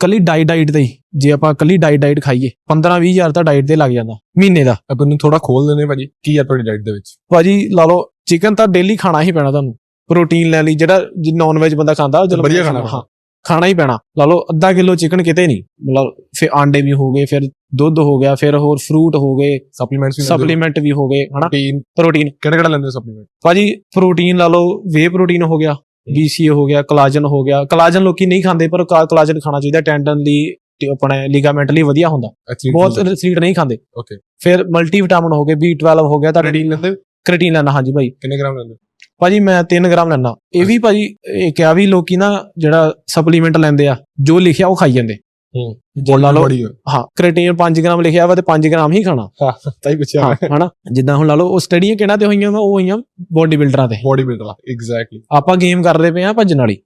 ਕੱਲੀ diet diet ਤੇ ਹੀ। ਜੇ ਆਪਾਂ ਕੱਲੀ ਡਾਈਟ ਡਾਈਟ ਖਾਈਏ 15 20 ਹਜ਼ਾਰ ਤਾਂ ਡਾਈਟ ਤੇ ਲੱਗ ਜਾਂਦਾ ਮਹੀਨੇ ਦਾ। ਆਪਾਂ ਨੂੰ ਥੋੜਾ ਖੋਲ ਦਿੰਦੇ ਭਾਜੀ ਕੀ ਆ ਤੁਹਾਡੀ ਡਾਈਟ ਦੇ ਵਿੱਚ? ਭਾਜੀ ਲਾ ਲਓ ਚਿਕਨ ਤਾਂ ਡੇਲੀ ਖਾਣਾ ਹੀ ਪੈਣਾ ਤੁਹਾਨੂੰ। ਪ੍ਰੋਟੀਨ ਲੈ ਲਈ ਜਿਹੜਾ ਨਾਨ ਵੈਜ ਬੰਦਾ ਖਾਂਦਾ ਉਹ ਚਲੋ ਵਧੀਆ ਖਾਣਾ ਹਾਂ ਖਾਣਾ ਹੀ ਪੈਣਾ। ਲਾ ਲਓ ਅੱਧਾ ਕਿਲੋ ਚਿਕਨ ਕਿਤੇ ਨਹੀਂ। ਮਤਲਬ ਫਿਰ ਆਂਡੇ ਵੀ ਹੋ ਗਏ ਫਿਰ ਦੁੱਧ ਹੋ ਗਿਆ ਫਿਰ ਹੋਰ ਫਰੂਟ ਹੋ ਗਏ ਸਪਲੀਮੈਂਟਸ ਵੀ ਸਪਲੀਮੈਂਟ ਵੀ ਹੋ ਗਏ ਹਨਾ? ਪ੍ਰੋਟੀਨ ਪ੍ਰੋਟੀਨ ਕਿਹੜਾ ਕਿਹੜਾ ਲੈਂਦੇ ਸਪਲੀਮੈਂਟ ਭਾਜੀ ਪ੍ਰੋਟੀਨ ਲਾ ਲਓ ਵੇ ਪ੍ਰੋਟੀਨ ਹੋ ਗਿਆ। BCA ਹੋ ਗਿਆ ਕੋਲਾਜਨ ਹੋ ਗਿਆ। ਕੋਲਾਜਨ ਲੋਕੀ ਨਹੀਂ ਖਾਂਦੇ ਪਰ ਕੋਲਾਜਨ ਖਾਣਾ ਚਾਹੀਦਾ ਟੈਂਡਨ ਲਈ ਆਪਣੇ ਲਿਗਾਮੈਂਟ ਲਈ ਵਧੀਆ ਹੁੰਦਾ। ਬਹੁਤ ਐਥਲੀਟ ਨਹੀਂ ਖਾਂਦੇ। Okay. ਫਿਰ ਮਲਟੀ ਵਿਟਾਮਿਨ ਹੋ ਗਏ B12 ਹੋ ਗਿਆ ਤਾਂ ਪ੍ਰੋਟੀਨ ਲੈਂਦੇ? ਕ੍ਰੀਟਿਨ ਲੈਣਾ ਹਾਂਜੀ ਭਾਈ। ਕਿੰਨੇ ਗ੍ਰਾਮ ਲੈਂਦੇ? ਭਾਜੀ ਮੈਂ 3 ਗ੍ਰਾਮ ਲੈਣਾ ਇਹ ਵੀ ਭਾਜੀ ਇਹ ਕਿਹਾ ਵੀ ਲੋਕੀ ਨਾ ਜਿਹੜਾ ਸਪਲੀਮੈਂਟ ਲੈਂਦੇ ਆ ਜੋ ਲਿਖਿਆ ਉਹ ਖਾਈ ਜਾਂਦੇ। ਹੂੰ। ਜੇ ਲਾ ਲਓ। ਬੜੀ ਹਾਂ ਕ੍ਰੀਟਿਨ 5 ਗ੍ਰਾਮ ਲਿਖਿਆ ਵਾ ਤੇ 5 ਗ੍ਰਾਮ ਹੀ ਖਾਣਾ। ਹਾਂ ਤਾਂ ਹੀ ਪੁੱਛਿਆ। ਹਨਾ? ਜਿੱਦਾਂ ਹੁਣ ਲਾ ਲਓ ਉਹ ਸਟੱਡੀਆਂ ਕਿਹਨਾਂ ਤੇ ਹੋਈਆਂ ਵਾ? ਉਹ ਹੋਈਆਂ ਬੋਡੀ ਬਿਲਡਰਾਂ ਤੇ। ਬੋਡੀ ਬਿਲਡਰ ਐਗਜ਼ੈਕਟਲੀ ਆਪਾਂ ਗੇਮ ਕਰਦੇ ਪਏ ਆ ਭੱਜਣ ਵਾਲੀ।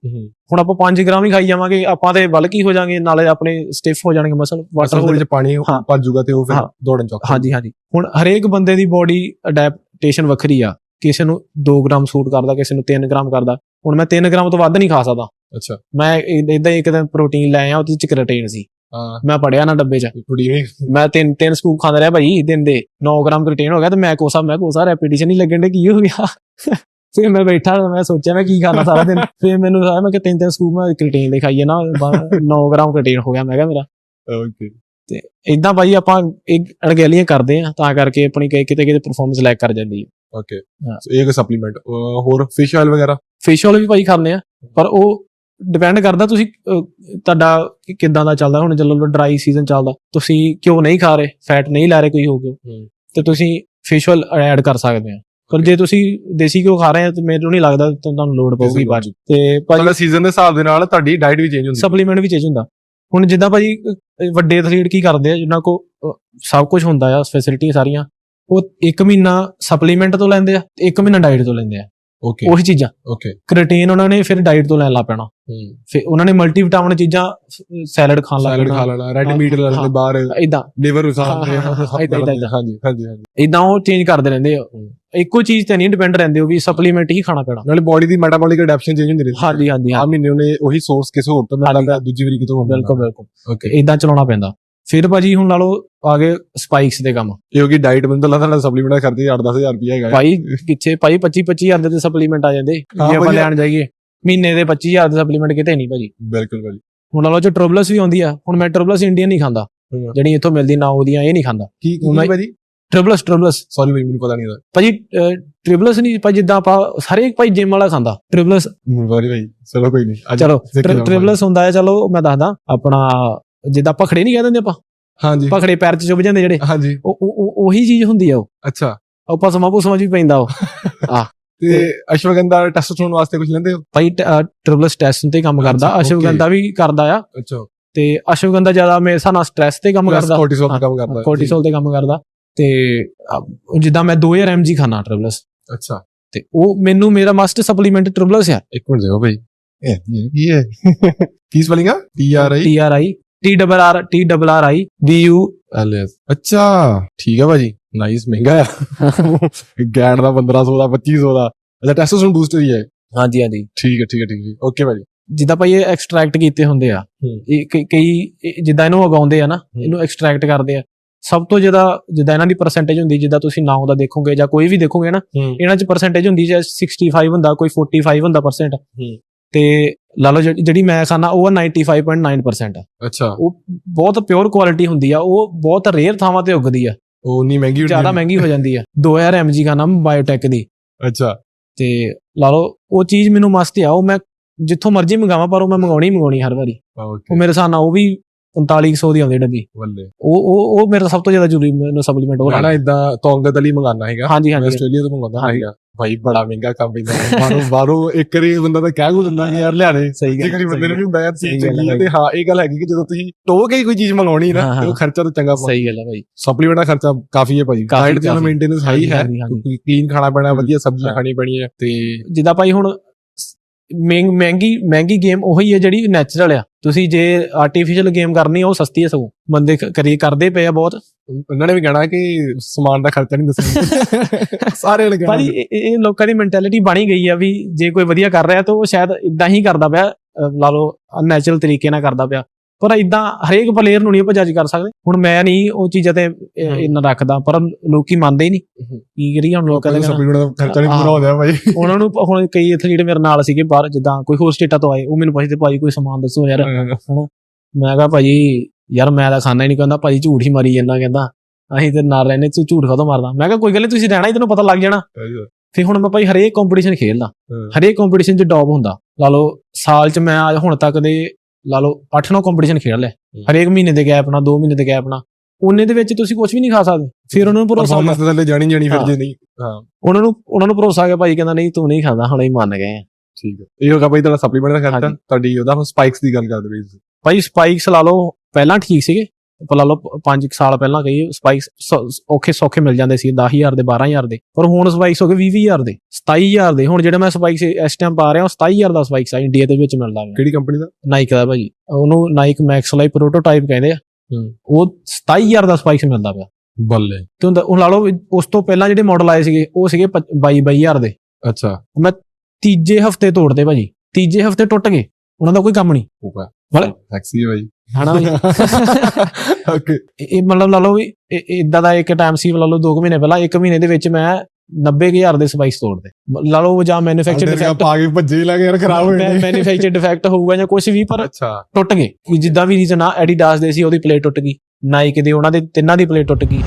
ਹੁਣ ਆਪਾਂ 5 ਗ੍ਰਾਮ ਹੀ ਖਾਈ ਜਾਵਾਂਗੇ ਆਪਾਂ ਤੇ ਬਲਕੀ ਹੋ ਜਾਾਂਗੇ ਨਾਲੇ ਆਪਣੇ ਸਟਿਫ ਹੋ ਜਾਣਗੇ ਮਸਲ ਵਾਟਰ ਵਾਟਰ ਵਿੱਚ ਪਾਣੀ। ਭੱਜੂਗਾ ਤੇ ਉਹ ਫਿਰ। ਦੌੜਨ ਚੌਕ। ਹਾਂਜੀ ਹਾਂਜੀ। ਹੁਣ ਹਰੇਕ ਬੰਦੇ ਦੀ ਬੋਡੀ ਅਡੈਪਟੇਸ਼ਨ ਵੱਖਰੀ ਆ। ਕਿਸੇ ਨੂੰ 2 ਗ੍ਰਾਮ ਸੂਟ ਕਰਦਾ ਕਿਸੇ ਨੂੰ 3 ਗ੍ਰਾਮ ਕਰਦਾ। ਹੁਣ ਮੈਂ 3 ਗ੍ਰਾਮ ਤੋਂ ਵੱਧ ਨਹੀਂ ਖਾ ਸਕਦਾ। ਅੱਛਾ। ਮੈਂ ਇਦਾਂ ਇੱਕ ਦਿਨ ਪ੍ਰੋਟੀਨ ਲੈ ਆਇਆ ਉਹਦੇ ਚ ਕ੍ਰੀਟਿਨ ਸੀ। ਹਾਂ। ਮੈਂ ਪੜਿਆ ਨਾ ਡੱਬੇ 'ਚ। ਪ੍ਰੋਟੀਨ ਮੈਂ ਤਿੰਨ ਤਿੰਨ ਸਕੂਪ ਖਾਂਦਾ ਰਿਹਾ ਭਾਈ ਦਿਨ ਦੇ। 9 ਗ੍ਰਾਮ ਕ੍ਰੀਟਿਨ ਹੋ ਗਿਆ ਤੇ ਮੈਂ ਕੋਸਾ ਮੈਂ ਕੋਸਾ ਰੈਪੀਟੀਸ਼ਨ ਨਹੀਂ ਲੱਗਣ ਦੇ ਕੀ ਹੋ ਗਿਆ? ਫਿਰ ਮੈਂ ਬੈਠਾ ਮੈਂ ਸੋਚਿਆ ਮੈਂ ਕੀ ਖਾਣਾ ਸਾਰਾ ਦਿਨ। ਫਿਰ ਮੈਨੂੰ ਆਇਆ ਮੈਂ ਕਿ ਤਿੰਨ ਤਿੰਨ ਸਕੂਪ ਮੈਂ ਕ੍ਰੀਟਿਨ ਦੇ ਖਾਈਏ ਨਾ 9 ਗ੍ਰਾਮ ਕ੍ਰੀਟਿਨ ਹੋ ਗਿਆ ਮੈਂ ਕਿਹਾ ਮੇਰਾ। ਓਕੇ ਤੇ ਇਦਾਂ ਭਾਈ ਆਪਾਂ ਇੱਕ ਅਣਗਹਿਲੀਆਂ ਕਰਦੇ ਆ ਤਾਂ ਕਰਕੇ ਆਪਣੀ ਕਿਤੇ ਕਿਤੇ ਪਰਫਾਰਮੈਂਸ ਲੈਕ ਕਰ ਜਾਂਦੀ ਹੈ। ਓਕੇ ਹਾਂ। ਸੋ ਇਹ ਸਪਲੀਮੈਂਟ ਹੋਰ ਫਿਸ਼ ਆਇਲ ਵਗੈਰਾ? ਫਿਸ਼ ਵਾਲੇ ਵੀ ਭਾਈ ਖਾਂਦੇ ਆ ਪਰ ਉਹ ਡਿਪੈਂਡ ਕਰਦਾ ਤੁਸੀਂ ਤੁਹਾਡਾ ਕਿੱਦਾਂ ਦਾ ਚੱਲਦਾ ਹੁਣ ਚੱਲੋ ਡਰਾਈ ਸੀਜ਼ਨ ਚੱਲਦਾ ਤੁਸੀਂ ਕਿਉਂ ਨਹੀਂ ਖਾ ਰਹੇ? ਫੈਟ ਨਹੀਂ ਲੈ ਰਹੇ ਕੋਈ ਹੋ ਗਿਆ ਹੂੰ। ਤੇ ਤੁਸੀਂ ਫਿਸ਼ ਆਇਲ ਐਡ ਕਰ ਸਕਦੇ ਆ ਪਰ ਜੇ ਤੁਸੀਂ ਦੇਸੀ ਘਿਓ ਖਾ ਰਹੇ ਆ ਤੇ ਮੈਨੂੰ ਨਹੀਂ ਲੱਗਦਾ ਤੁਹਾਨੂੰ ਲੋੜ ਪਊਗੀ 'ਚ। ਤੇ ਭਾਜੀ ਮਤਲਬ ਸੀਜ਼ਨ ਦੇ ਹਿਸਾਬ ਦੇ ਨਾਲ ਤੁਹਾਡੀ ਡਾਈਟ ਵੀ ਚੇਂਜ ਹੁੰਦੀ। ਸਪਲੀਮੈਂਟ ਵੀ ਚੇਂਜ ਹੁੰਦਾ। ਹੁਣ ਜਿੱਦਾਂ ਭਾਜੀ ਵੱਡੇ ਐਥਲੀਟ ਕੀ ਕਰਦੇ ਆ ਜਿਨ੍ਹਾਂ ਕੋ ਸਭ ਕੁਝ ਹੁੰਦਾ ਆ ਫੈਸਿਲਿਟੀ ਸਾਰੀਆਂ ਉਹ ਇੱਕ ਮਹੀਨਾ ਸਪਲੀਮੈਂਟ ਤੋਂ ਲੈਂਦੇ ਆ ਤੇ ਇੱਕ ਮਹੀਨਾ ਡਾਈਟ ਤੋਂ ਲੈਂਦੇ ਆ। ਓਕੇ ਉਹੀ ਚੀਜ਼ਾਂ। ਓਕੇ ਕ੍ਰੀਟਿਨ ਉਹਨਾਂ ਨੇ ਫਿਰ ਡਾਈਟ ਤੋਂ ਲੈਣ ਲਾ ਪੈਣਾ। ਫਿਰ ਉਹਨਾਂ ਨੇ ਮਲਟੀ ਵਿਟਾਮਿਨ ਚੀਜ਼ਾਂ ਸੈਲਡ ਖਾਣ ਲੱਗ ਸੈਲਡ ਖਾ ਲੈਣਾ ਰੈਡ ਮੀਟ ਲੈ ਲੈਂਦੇ। ਬਾਹਰ। ਇਦਾਂ ਲਿਵਰ ਉਸਾਰਦੇ। ਹਾਂਜੀ ਹਾਂਜੀ ਹਾਂਜੀ। ਇਦਾਂ ਉਹ ਚੇਂਜ ਕਰਦੇ ਰਹਿੰਦੇ ਆ। ਇੱਕੋ ਚੀਜ਼ ਤੇ ਨਹੀਂ ਡਿਪੈਂਡ ਰਹਿੰਦੇ ਉਹ ਵੀ ਸਪਲੀਮੈਂਟ ਹੀ ਖਾਣਾ ਪੈਣਾ। ਨਾਲੇ ਬਾਡੀ ਦੀ ਮੈਟਾਬੋਲਿਕ ਅਡੈਪਸ਼ਨ ਚੇਂਜ ਹੁੰਦੀ ਰਹਿੰਦੀ ਹਾਂਜੀ ਹਾਂਜੀ ਆ ਮਹੀਨੇ ਉਹਨੇ ਉਹੀ ਸੋਰਸ ਕਿਸੇ ਹੋਰ ਤੋਂ। ਮਿਲਦਾ ਦੂਜੀ ਵਾਰੀ ਕਿਤੋਂ ਬਿਲਕੁਲ ਬਿਲਕੁਲ। ਓਕੇ ਇਦਾਂ ਚਲਾਉਣਾ ਪੈਂਦਾ। ਫਿਰ ਭਾਜੀ ਹੁਣ ਲਾ ਲਓ ਆ ਗਏ ਸਪਾਈਕਸ ਦੇ ਕੰਮ। ਕਿਉਂਕਿ ਡਾਈਟ ਮੈਨੂੰ ਤਾਂ ਲੱਗਦਾ ਸਪਲੀਮੈਂਟ ਖਰਚੇ 8-10000 ਰੁਪਏ ਹੈਗਾ। ਭਾਈ ਪਿੱਛੇ ਭਾਈ 25 25000 ਦੇ ਸਪਲੀਮੈਂਟ ਆ ਜਾਂਦੇ। ਜੇ ਆਪਾਂ। ਲੈਣ ਜਾਈਏ ਮਹੀਨੇ ਦੇ 25000 ਦੇ ਸਪਲੀਮੈਂਟ ਕਿਤੇ ਨਹੀਂ ਭਾਜੀ। ਬਿਲਕੁਲ ਭਾਜੀ। ਹੁਣ ਲਾ ਲਓ ਟਰਬਲਸ ਵੀ ਆਉਂਦੀ ਆ ਹੁਣ ਮੈਂ ਟਰਬਲਸ ਇੰਡੀਅਨ ਨਹੀਂ ਖਾਂਦਾ। ਜਿਹੜੀ ਇੱਥੋਂ ਮਿਲਦੀ ਨਾ ਉਹਦੀਆਂ ਇਹ ਨਹੀਂ ਖਾਂਦਾ। ਕੀ ਕੀ ਭਾਜੀ? ਟਰਬਲਸ ਟਰਬਲਸ ਸੌਰੀ ਭਾਈ ਮੈਨੂੰ ਪਤਾ ਨਹੀਂ ਇਹਦਾ। ਭਾਜੀ ਟ੍ਰਿਬਲਸ ਨਹੀਂ ਭਾਜੀ ਜਿੱਦਾਂ ਆਪਾਂ ਹਰੇਕ ਭਾਈ ਜਿਮ ਵਾਲਾ ਖਾਂਦਾ ਟ੍ਰਿਬਲਸ ਸੌਰੀ ਭਾਈ ਚਲੋ ਕੋਈ ਨਹੀਂ ਚਲੋ। ਟ੍ਰਿਬਲਸ ਹੁੰਦਾ ਹੈ ਚਲੋ ਮੈਂ ਦੱਸਦਾ ਆਪਣਾ ਜਿੱਦਾਂ ਪਖੜੇ ਨਹੀਂ ਕਹਿੰਦੇ ਆਪਾਂ? ਹਾਂਜੀ। ਪਖੜੇ ਪੈਰ 'ਚ ਚੁੱਭ ਜਾਂਦੇ ਜਿਹੜੇ। ਹਾਂਜੀ। ਉਹ ਉਹ- ਉਹ- ਉਹੀ ਚੀਜ਼ ਹੁੰਦੀ ਆ ਉਹ। ਅੱਛਾ। ਆਪਾਂ ਸਮਾਂ ਸਮਝ ਵੀ ਪੈਂਦਾ ਉਹ। ਤੇ ਅਸ਼ਵਗੰਧਾ ਟੈਸਟੋਸਟੇਰੋਨ ਵਾਸਤੇ ਕੁਝ ਲੈਂਦੇ ਹੋ? ਭਾਈ ਟ੍ਰਿਬਲਸ ਟੈਸਟ ਤੇ ਕੰਮ ਕਰਦਾ। ਅੱਛਾ, ਅਸ਼ਵਗੰਧਾ ਵੀ ਕਰਦਾ ਆ। ਅੱਛਾ। ਤੇ ਅਸ਼ਵਗੰਧਾ ਜ਼ਿਆਦਾ ਮੇਰੇ ਹਿਸਾਬ ਨਾਲ ਸਟ੍ਰੈਸ ਤੇ ਕੰਮ ਕਰਦਾ। ਕੋਰਟੀਸੋਲ ਹਾਂ, ਕੰਮ ਕਰਦਾ। ਕੋਰਟੀਸੋਲ ਤੇ ਕੰਮ ਕਰਦਾ। ਤੇ ਅਹ, ਜਿੱਦਾਂ ਮੈਂ 2000 mg ਖਾਣਾ ਟ੍ਰਿਬਲਸ ਅੱਛਾ। ਤੇ ਉਹ ਮੈਨੂੰ ਮੇਰਾ ਮਸਟ ਸਪਲੀਮੈਂਟ ਟ੍ਰਿਬਲਸ ਆ। ਇੱਕ ਮਿੰਟ ਦਿਓ ਭਾਈ। ਇਹ ਕੀ ਹੈ ਕੀ ਸਪੈਲਿੰਗ ਆ? T R I T R I T double R T double R I B U L S ਅੱਛਾ ਠੀਕ ਹੈ ਭਾਜੀ। ਨਾਈਸ ਮਹਿੰਗਾ ਆ। ਗੈਂਡ ਦਾ 1500 ਦਾ 2500 ਦਾ। ਅੱਛਾ ਟੈਸਟੋਸਟੇਰੋਨ ਬੂਸਟਰ ਹੀ ਹੈ। ਹਾਂਜੀ ਹਾਂਜੀ। ਠੀਕ ਹੈ ਠੀਕ ਹੈ ਠੀਕ ਹੈ ਓਕੇ ਭਾਜੀ। ਜਿੱਦਾਂ ਭਾਈ ਇਹ ਐਕਸਟਰੈਕਟ ਕੀਤੇ ਹੁੰਦੇ ਆ। ਇਹ ਕਈ- ਜਿੱਦਾਂ ਇਹਨੂੰ ਉਗਾਉਂਦੇ ਆ ਨਾ ਇਹਨੂੰ ਐਕਸਟਰੈਕਟ ਕਰਦੇ ਆ। ਸਭ ਤੋਂ ਜ਼ਿਆਦਾ ਜਿੱਦਾਂ ਇਹਨਾਂ ਦੀ ਪਰਸੈਂਟੇਜ ਹੁੰਦੀ ਜਿੱਦਾਂ ਤੁਸੀਂ ਨਾਮ ਦਾ ਦੇਖੋਗੇ ਜਾਂ ਕੋਈ ਵੀ ਦੇਖੋਗੇ ਨਾ ਇਹਨਾਂ 'ਚ ਪਰਸੈਂਟੇਜ ਹੁੰਦੀ ਜੇ 65 ਹੁੰਦਾ ਕੋਈ 45 ਹੁੰਦਾ ਪਰਸੈਂਟ। ਤੇ ਲਾ ਲਓ ਜਿਹੜੀ ਜਿਹੜੀ ਮੈਂ ਖਾਣਾ ਉਹ ਆ 95.9% ਆ। ਅੱਛਾ। ਉਹ ਬਹੁਤ ਪਿਓਰ ਕੁਆਲਿਟੀ ਹੁੰਦੀ ਆ ਉਹ ਬਹੁਤ ਰੇਅਰ ਥਾਵਾਂ ਤੇ ਉੱਗਦੀ ਆ। ਉਹ ਨਹੀਂ ਮਹਿੰਗੀ ਹੁੰਦੀ ਜ਼ਿਆਦਾ ਮਹਿੰਗੀ ਹੋ ਜਾਂਦੀ ਆ। 2000 mg ਖਾਣਾ ਬਾਇਓਟੈਕ ਦੀ। ਅੱਛਾ। ਤੇ ਲਾ ਲਓ ਉਹ ਚੀਜ਼ ਮੈਨੂੰ ਮਸਤ ਆ ਉਹ ਮੈਂ ਜਿੱਥੋਂ ਮਰਜ਼ੀ ਮੰਗਾਵਾਂ ਪਰ ਉਹ ਮੈਂ ਮੰਗਾਉਣੀ ਮੰਗਾਉਣੀ ਹਰ ਵਾਰੀ। ਉਹ ਮੇਰੇ ਹਿਸਾਬ ਨਾਲ ਉਹ ਵੀ 4500 ਦੀ ਆਉਂਦੀ ਡੱਬੀ। ਬੱਲੇ ਉਹ ਉਹ ਉਹ ਮੇਰਾ ਸਭ ਤੋਂ ਜ਼ਿਆਦਾ ਜ਼ਰੂਰੀ ਮੈਨੂੰ ਸਪਲੀਮੈਂਟ ਉਹ ਨਾ ਇਦਾਂ ਤੋਂਗਤ ਅਲੀ ਮੰਗਾਨਾ ਹੈਗਾ। ਹਾਂਜੀ ਹਾਂਜੀ। ਆਸਟ੍ਰੇਲੀਆ ਤੋਂ ਮੰਗਾਉਂਦਾ। ਹੈਗਾ। ਭਾਈ ਬੜਾ ਮਹਿੰਗਾ ਕੰਮ ਪੈਂਦਾ ਹੈ। ਬਾਹਰੋਂ ਬਾਹਰੋਂ ਇੱਕ ਵਾਰੀ ਬੰਦਾ ਤਾਂ ਕਹਿ ਗੁ ਦਿੰਦਾ ਕਿ ਯਾਰ ਲਿਆਣੇ ਸਹੀ ਜੇ ਕਰੀ ਬੰਦੇ ਨੂੰ ਵੀ ਹੁੰਦਾ ਯਾਰ ਚੀਜ਼ ਗੱਲ ਚੰਗੀ ਹੈ ਹੈ ਤੇ ਹਾਂ ਇਹ ਗੱਲ ਹੈਗੀ ਕਿ ਜਦੋਂ ਤੁਸੀਂ ਟੋ ਕੇ ਹੀ ਕੋਈ ਚੀਜ਼ ਮੰਗਾਉਣੀ ਨਾ ਹਾਂ, ਹਾਂ। ਤੇ ਉਹ ਖਰਚਾ ਤਾਂ ਚੰਗਾ ਸਹੀ ਗੱਲ ਹੈ ਭਾਈ ਸਪਲੀਮੈਂਟ ਦਾ ਖਰਚਾ ਕਾਫੀ ਹੈ ਭਾਈ ਡਾਈਟ ਕਾਫੀ। ਮੇਨਟੇਨੈਂਸ ਹਾਈ ਹੈ। ਕਿਉਂਕਿ ਕਲੀਨ ਖਾਣਾ ਪੈਣਾ ਵਧੀਆ ਸਬਜ਼ੀਆਂ ਹਾਂ। ਖਾਣੀ ਪੈਣੀ ਹੈ ਤੇ ਜਿੱਦਾਂ ਭਾਈ ਹੁਣ ਮਹਿੰਗੀ ਮਹਿੰਗੀ ਗੇਮ ਉਹੀ ਹੈ ਜਿਹੜੀ ਨੈਚੁਰਲ ਆ। ਤੁਸੀਂ ਜੇ ਆਰਟੀਫੀਸ਼ੀਅਲ ਗੇਮ ਕਰਨੀ ਉਹ ਸਸਤੀ ਹੈ ਸਗੋਂ। ਬੰਦੇ ਕਰੀ ਕਰਦੇ ਪਏ ਆ ਬਹੁਤ। ਉਹਨਾਂ ਨੇ ਵੀ ਕਹਿਣਾ ਕਿ ਸਮਾਨ ਦਾ ਖਰਚਾ ਨਹੀਂ ਦੱਸਣਾ। ਸਾਰੇ ਨੇ ਕਹਿਣਾ। ਇਹ- ਇਹ ਲੋਕਾਂ ਦੀ ਮੈਂਟੈਲਿਟੀ ਬਣੀ ਗਈ ਆ ਵੀ ਜੇ ਕੋਈ ਵਧੀਆ ਕਰ ਰਿਹਾ ਤਾਂ ਉਹ ਸ਼ਾਇਦ ਇਦਾਂ ਹੀ ਕਰਦਾ ਪਿਆ ਲਾ ਲਓ ਅਨਨੈਚੁਰਲ ਤਰੀਕੇ ਨਾਲ ਕਰਦਾ ਪਿਆ। ਪਰ ਇਦਾਂ ਹਰੇਕ ਪਲੇਅਰ ਨੂੰ ਨਹੀਂ ਆਪਾਂ ਜੱਜ ਕਰ ਸਕਦੇ। ਹੁਣ ਮੈਂ ਨਹੀਂ ਉਹ ਚੀਜ਼ਾਂ ਤੇ। ਇੰਨਾ ਰੱਖਦਾ ਪਰ ਲੋਕੀ ਮੰਨਦੇ ਹੀ ਨਹੀਂ। ਕੀ ਕਰੀਏ ਹੁਣ ਲੋਕਾਂ ਦੇ ਸਪੀਡ ਦਾ ਖਰਚਾ ਨਹੀਂ ਪੂਰਾ ਹੁੰਦਾ ਭਾਈ। ਉਹਨਾਂ ਨੂੰ ਹੁਣ ਕਈ ਐਥਲੀਟ ਮੇਰੇ ਨਾਲ ਸੀਗੇ ਬਾਹਰ ਜਿੱਦਾਂ ਕੋਈ ਹੋਰ ਸਟੇਟਾਂ ਤੋਂ ਆਏ ਉਹ ਮੈਨੂੰ ਪੁੱਛਦੇ ਭਾਜੀ ਕੋਈ ਸਮਾਨ ਦੱਸੋ ਯਾਰ। ਮੈਂ ਕਿਹਾ ਭਾਜੀ ਯਾਰ ਮੈਂ ਤਾਂ ਖਾਣਾ ਹੀ ਨਹੀਂ ਕਹਿੰਦਾ ਭਾਜੀ ਝੂਠ ਹੀ ਮਾਰੀ ਜਾਂਦਾ ਕਹਿੰਦਾ। ਅਸੀਂ ਤੇ ਨਾਲ ਰਹਿੰਦੇ ਤੂੰ ਝੂਠ ਕਦੋਂ ਮਾਰਦਾ? ਮੈਂ ਕਿਹਾ ਕੋਈ ਗੱਲ ਨਹੀਂ ਤੁਸੀਂ ਰਹਿਣਾ ਹੀ ਤੈਨੂੰ ਪਤਾ ਲੱਗ ਜਾਣਾ। ਫਿਰ ਹੁਣ ਮੈਂ ਭਾਈ ਹਰੇਕ ਕੰਪੀਟੀਸ਼ਨ ਖੇਡਦਾ। ਹਰੇਕ ਕੰਪੀਟੀਸ਼ਨ 'ਚ ਡੌਪ ਹੁੰਦਾ। ਲਾ ਲਓ ਸਾਲ 'ਚ ਮੈਂ ਅੱਜ ਹੁਣ ਤੱਕ ਦੇ ਲਾ ਲਓ 8-9 ਕੰਪੀਟੀਸ਼ਨ ਖੇਡ ਲਏ। ਹਰੇਕ ਮਹੀਨੇ ਦੇ ਗੈਪ ਨਾਲ 2 ਮਹੀਨੇ ਦੇ ਗੈਪ ਨਾਲ। ਉਹਨੇ ਦੇ ਵਿੱਚ ਤੁਸੀਂ ਕੁਝ ਵੀ ਨਹੀਂ ਖਾ ਸਕਦੇ। ਫਿਰ ਉਹਨਾਂ ਨੂੰ ਭਰੋਸਾ ਪਰਫਾਰਮੈਂਸ ਥੱਲੇ ਜਾਣੀ ਜਾਣੀ ਫਿਰ। ਜੇ ਨਹੀਂ। ਹਾਂ। ਉਹਨਾਂ ਨੂੰ ਉਹਨਾਂ ਨੂੰ ਭਰੋਸਾ ਆ ਗਿਆ ਭਾਈ ਕਹਿੰਦਾ ਨਹੀਂ ਤੂੰ ਨਹੀਂ ਖਾਂਦਾ ਹੁਣ ਹੀ ਮੰਨ ਗਏ ਆ ਠੀਕ ਹੈ। ਇਹ ਹੋਗਾ ਭਾਈ ਤੁਹਾਡਾ ਸਪਲੀਮੈਂਟ ਦਾ ਖਰਚਾ। ਤੁਹਾਡੀ ਉਹਦਾ ਸਪਾਈਕਸ ਦੀ ਗੱਲ ਕਰਦੇ ਬਈ ਭਾਈ ਸਪਾਈਕਸ ਲਾ ਲਓ ਪਹਿਲਾਂ ਠੀਕ ਸੀਗੇ। ਲਾ ਲਓ 5 ਸਾਲ ਪਹਿਲਾਂ ਕਹੀਏ ਸਪਾਈਕਸ ਔਖੇ ਸੌਖੇ ਮਿਲ ਜਾਂਦੇ ਸੀ 10000 ਦੇ 12000 ਦੇ। ਪਰ ਹੁਣ ਸਪਾਈਕਸ ਹੋ ਗਏ 20000 ਦੇ 27000 ਦੇ। ਹੁਣ ਜਿਹੜਾ ਮੈਂ ਸਪਾਈਕਸ ਇਸ ਟਾਈਮ ਪਾ ਰਿਹਾ ਉਹ 27000 ਦਾ ਸਪਾਈਕਸ ਆ ਇੰਡੀਆ ਦੇ ਵਿੱਚ ਮਿਲਦਾ ਹੈ ਕਿਹੜੀ ਕੰਪਨੀ ਦਾ? ਨਾਈਕ ਦਾ ਭਾਜੀ। ਉਹਨੂੰ ਨਾਈਕ ਮੈਕਸ ਲਾਈ ਪ੍ਰੋਟੋਟਾਈਪ ਕਹਿੰਦੇ ਆ। ਉਹ 27000 ਦਾ ਸਪਾਈਕਸ ਮਿਲਦਾ ਪਿਆ। ਬੱਲੇ। ਤੇ ਹੁੰਦਾ- ਹੁਣ ਲਾ ਲਓ ਉਸ ਤੋਂ ਪਹਿਲਾਂ ਜਿਹੜੇ ਮਾਡਲ ਆਏ ਸੀਗੇ ਉਹ ਸੀਗੇ 22 22000 ਦੇ। ਅੱਛਾ। ਤੀਜੇ ਹਫ਼ਤੇ ਤੋੜਦੇ ਭਾਜੀ। ਤੀਜੇ ਹਫ਼ਤੇ ਟੁੱਟ ਗਏ। ਉਹਨਾਂ ਦਾ ਕੋਈ ਕੰਮ ਨਹੀਂ। ਹੋਗਾ ਵਾਲੇ- ਸੈਕਸੀ ਹੈ ਭਾਈ ਹਨਾ ਭਾਈ ਓਕੇ ਇਹ ਮਤਲਬ ਲਾ ਲਓ ਵੀ ਇਦਾਂ ਦਾ ਇੱਕ ਟਾਈਮ ਸੀ ਲਾ ਲਓ 2 ਮਹੀਨੇ ਪਹਿਲਾਂ 1 ਮਹੀਨੇ ਦੇ ਵਿੱਚ ਮੈਂ 90000 ਦੇ ਸਪਾਈਸ ਤੋੜਦੇ ਲਾ ਲਓ ਜਾਂ ਮੈਨੂਫੈਕਚਰ ਡਿਫੈਕਟ ਪਾ ਕੇ ਭੱਜੇ ਲੱਗੇ ਯਾਰ ਖਰਾਬ ਹੋਏ ਨੇ ਮੈਨੂਫੈਕਚਰ ਡਿਫੈਕਟ ਹੋਊਗਾ ਜਾਂ ਕੁਝ ਵੀ ਪਰ ਟੁੱਟ ਗਏ ਵੀ ਜਿੱਦਾਂ ਵੀ ਰੀਜ਼ਨ ਆ ਐਡੀਡਾਸ ਦੇ ਸੀ ਉਹਦੀ ਪਲੇਟ ਟੁੱਟ ਗਈ ਨਾਈਕ ਦੇ ਉਹਨਾਂ ਦੇ ਤਿੰਨਾਂ ਦੀ ਪਲੇਟ ਟੁੱਟ ਗਈ